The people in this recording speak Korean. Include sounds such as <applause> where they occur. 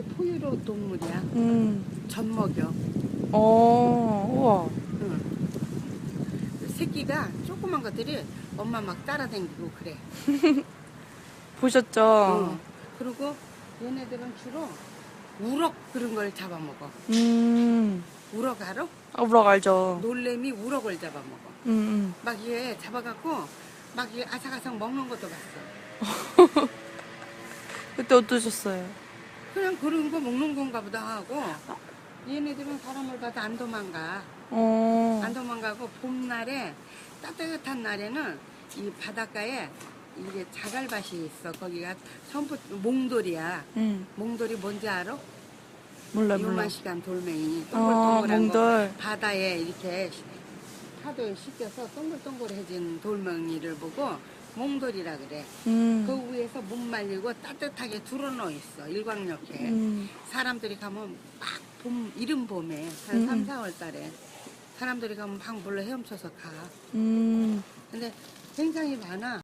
이게 포유류 동물이야. 음. 젖 먹여. 어, 우와. 응. 새끼가 조그만 것들이 엄마 막 따라다니고 그래. <laughs> 보셨죠? 어. 그리고 얘네들은 주로 우럭 그런 걸 잡아먹어. 음. 우럭 알아? 아, 우럭 알죠? 놀래미 우럭을 잡아먹어. 음, 음. 막 이게 잡아갖고 막 이게 아삭아삭 먹는 것도 봤어. <laughs> 그때 어떠셨어요? 그냥 그런 거 먹는 건가 보다 하고 얘네들은 사람을 봐도 안 도망가. 어. 안 도망가고 봄날에 따뜻한 날에는 이 바닷가에 이게 자갈밭이 있어. 거기가 전부 몽돌이야. 음. 몽돌이 뭔지 알아? 몰라, 몰라. 요만 시간 돌멩이 어, 동글동글한 거 몽돌. 바다에 이렇게 시- 파도에 씻겨서 동글동글해진 돌멩이를 보고 몽돌이라 그래. 음. 그 위에서 못 말리고 따뜻하게 둘러놓여 있어. 일광욕해. 음. 사람들이 가면 막 봄, 이른 봄에 한 음, 3, 음. 4월 달에 사람들이 가면 막 물로 헤엄쳐서 가. 음. 근데 굉장히 많아.